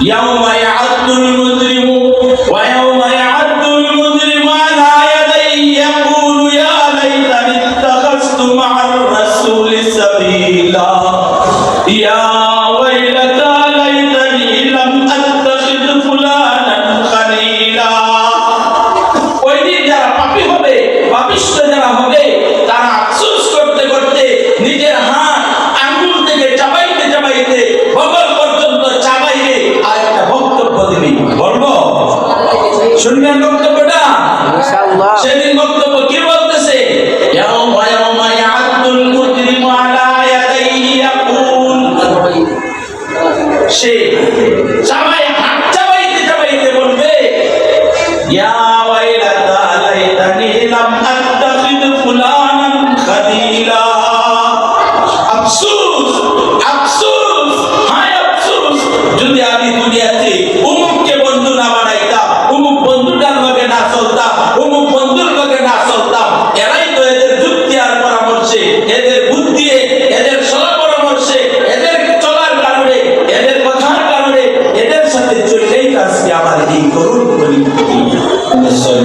يوم يعد المجرم আসে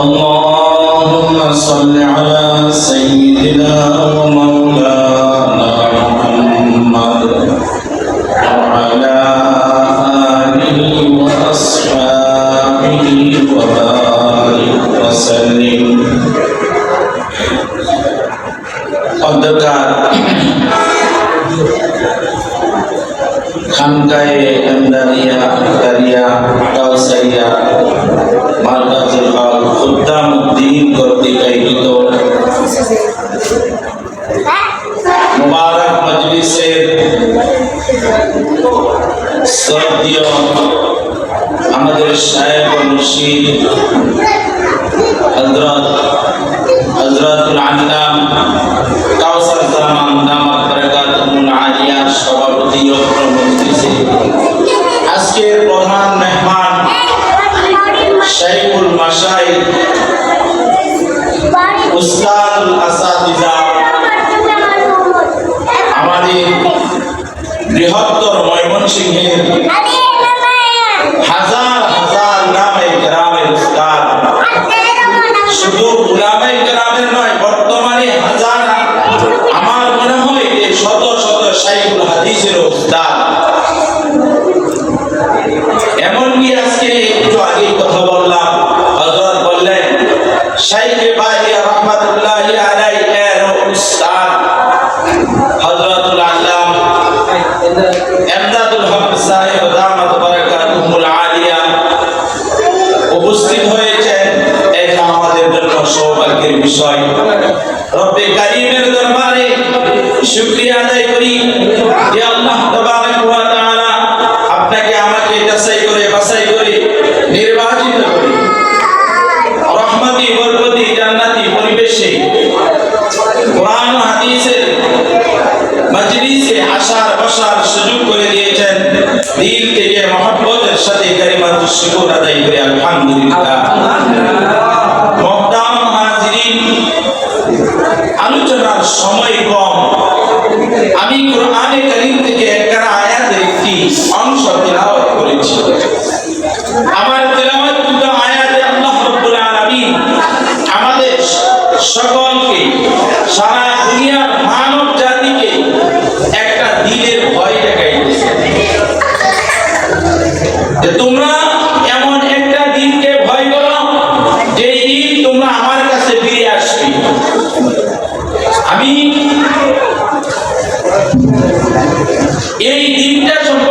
اللهم صل على আমাদের সাহেব মুর্শিদ হজরত হজরতুল আল্লাম কাউসার জামান আজকের প্রধান মেহমান শাইখুল মাশাইখ উস্তাদুল আসাদিজা আমাদের বৃহত্তর ময়মনসিংহের হাজার হাজার উলামায়ে গ্রামের উস্তাদ। শুধু উলামায়ে গ্রামের নয় বিষয়। রব্বে কারীমের দরবারে শুকরিয়া আদায় করি যে আল্লাহ আপনাকে আমাকে যাচাই করে করে, নির্বাচিত করে। রহমতি জান্নাতি পরিবেশে, কোরআন হাদিসের মজলিসে আসার, বসার সুযোগ করে দিয়েছেন। দিল থেকে মহব্বতের সাথে কারিমাতু শুকর আদায় করে, আলহামদুলিল্লাহ। করেছি। আমার আমাদের সকলকে, সারা মানব জাতিকে একটা ভয় তোমরা এমন একটা দিনকে ভয় করো দিন তোমরা আমার কাছে ফিরে আসবে। আমি এই দিনটা সম্পর্কে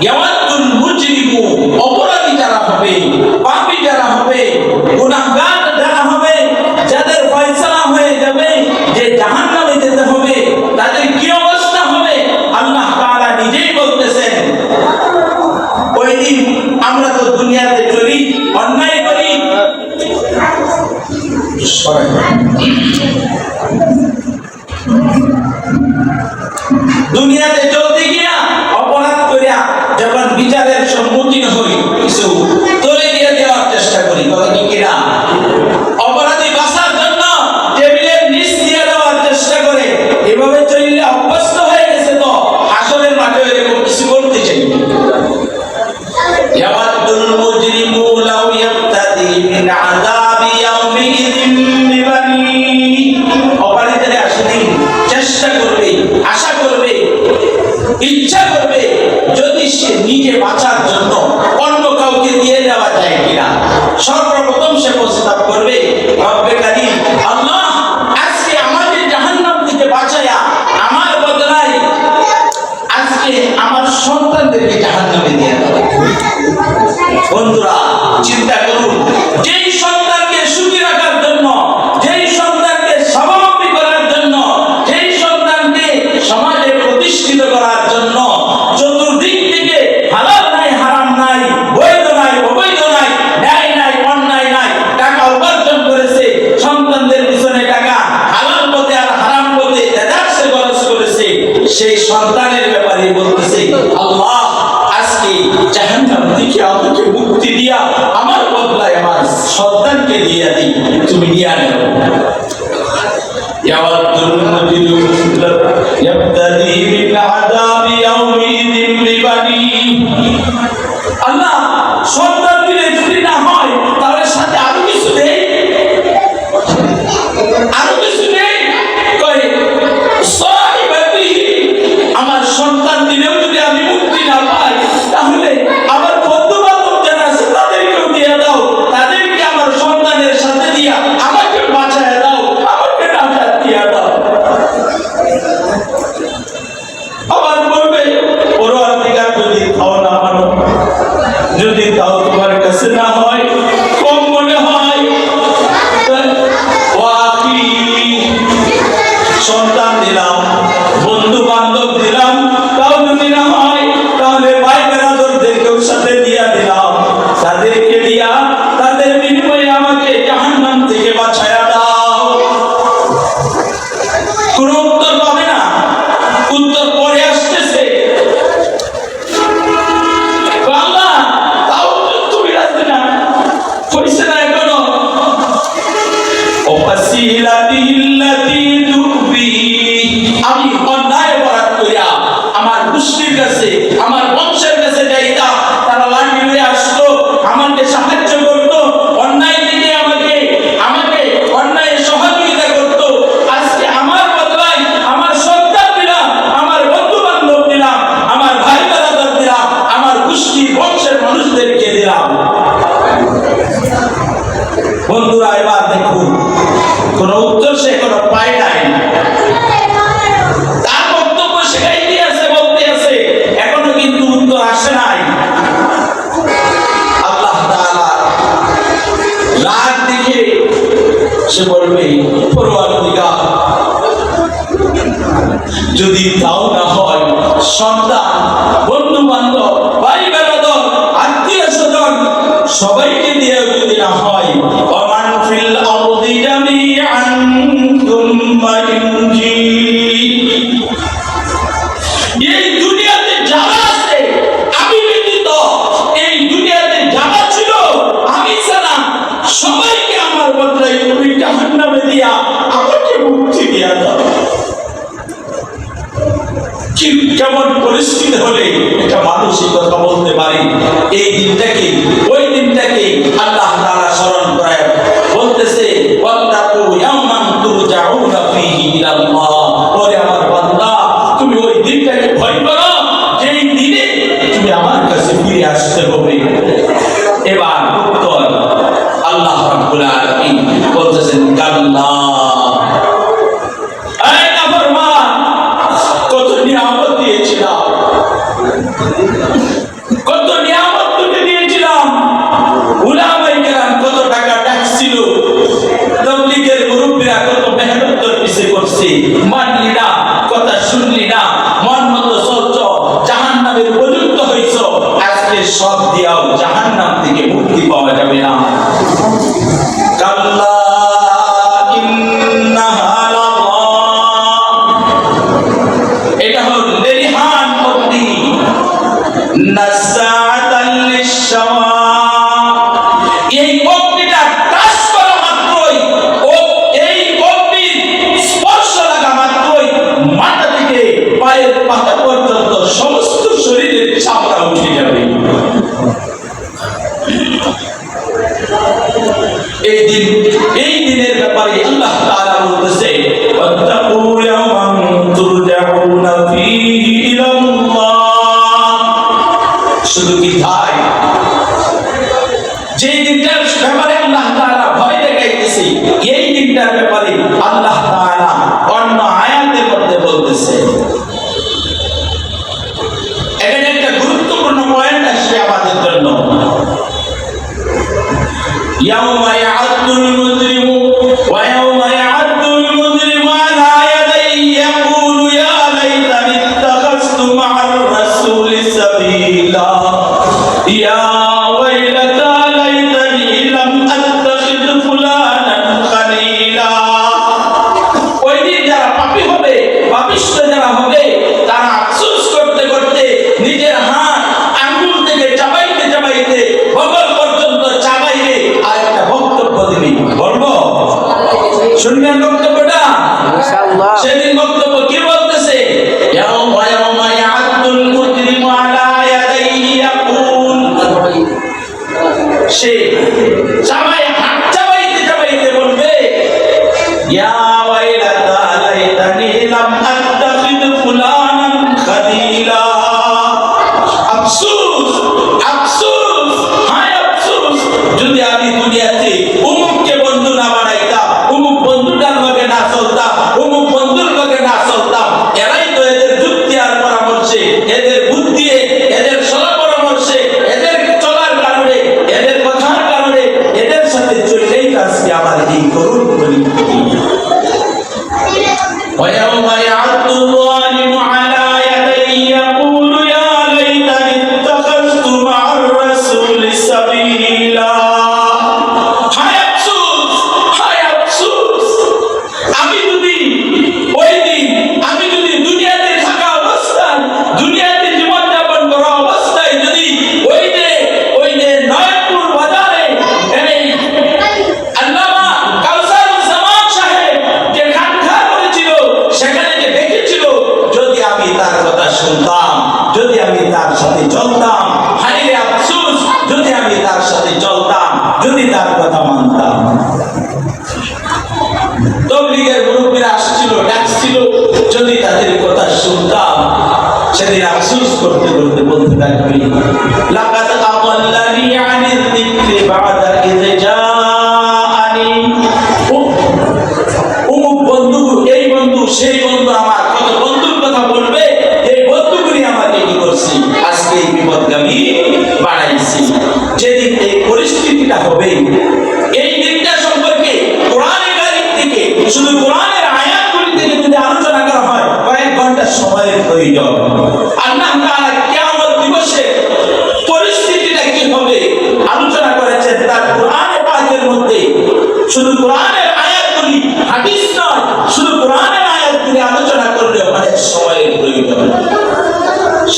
Yeah. يبتدي بالعذاب যদি তাও না হয়, সন্তান বন্ধু বান্ধব আত্মীয় স্বজন সবাইকে দিয়ে যদি না হয় অমান ফিল অবদি জামিয়ান তুম্মা কেমন পরিস্থিতি হলে একটা মানুষ কথা বলতে পারি। এই দিনটাকে ওই দিনটাকে করলি মানলি কথা শুনলি না, মন মতো চলছ জাহান নামের উপযুক্ত হয়েছ আজকে সব দিয়াও জাহান থেকে মুক্তি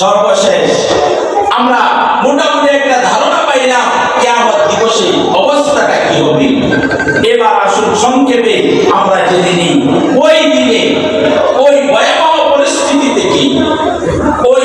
সর্বশেষ। আমরা মোটামুটি একটা ধারণা পাইলাম কেমন দিবসে অবস্থাটা কি হবে। এবার আসুন সংক্ষেপে আমরা জেনে নিই, ওই দিনে ওই ভয়াবহ পরিস্থিতি থেকে ওই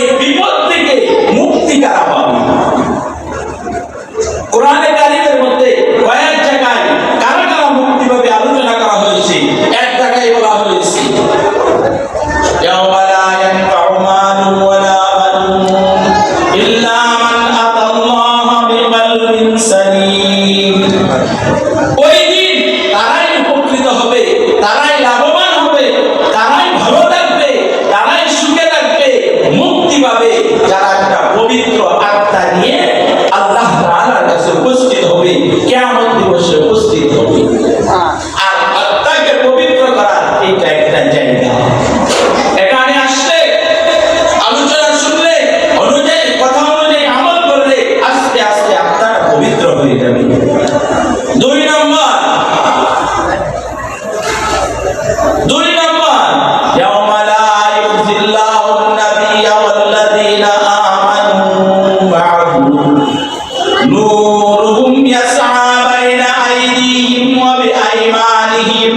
نورهم يسعى بين أيديهم وبأيمانهم.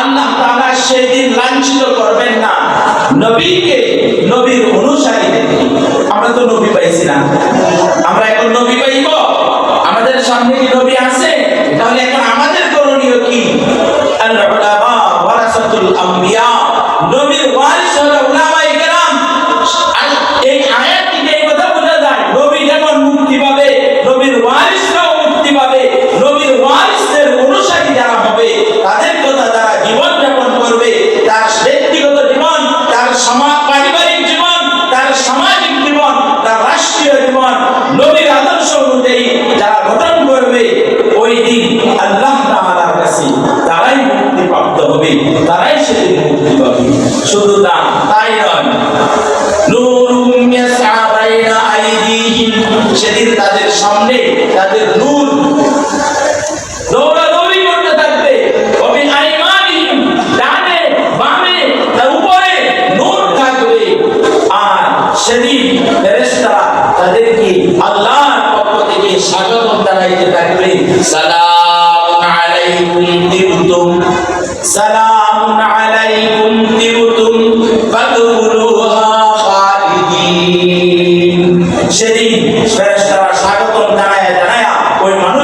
আল্লাহ তাআলা সেদিন লাঞ্ছিত করবেন না। নবীকে, নবীর অনুসারীদের আমরা তো নবী পাইছি না। আমরা এখন নবী পাইব। আমাদের সামনে কি নবী আছে? তাহলে এখন আমাদের করণীয় কি? আল উলামা ওয়ারাসাতুল আমবিয়া। নবী সালাম আলাইকুম তিবতুম। সালাম আলাইকুম তিবতুম, ফাদখুলুহা খালিদিন। সেদিন ফেরেশতারা স্বাগত জানায় জানায় ওই মানুষ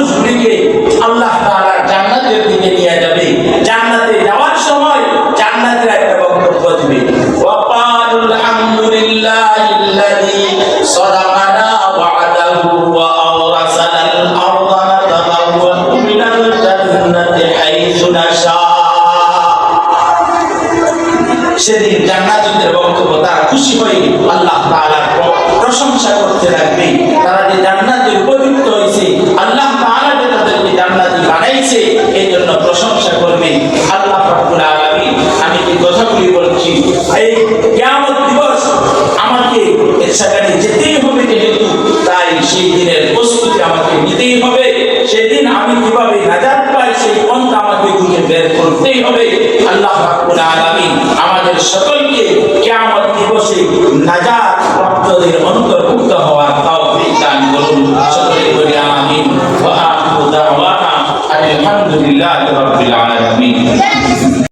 প্রশংসা করতে লাগবে। তারা যে জান্নাতে উপযুক্ত হয়েছে আল্লাহ তাআলা যে তাদেরকে জান্নাতি বানাইছে এই জন্য প্রশংসা করবে আল্লাহ রাব্বুল আলামিন, আমি কি কথাগুলি বলছি, এই কিয়ামত দিবস আমাকে এর সেখানে যেতেই হবে যেহেতু, তাই সেই দিনের প্রস্তুতি আমাকে নিতেই হবে। সেদিন আমি কীভাবে বের করতেই হবে। আল্লাহ রাব্বুল আমাদের সকলকে কেমন দিবসে নাজাত অন্তর্ভুক্ত হওয়ার তৌফিক করুন। সকলে বলি আমিন। ওয়া আখিরু দাওয়ানা আলহামদুলিল্লাহি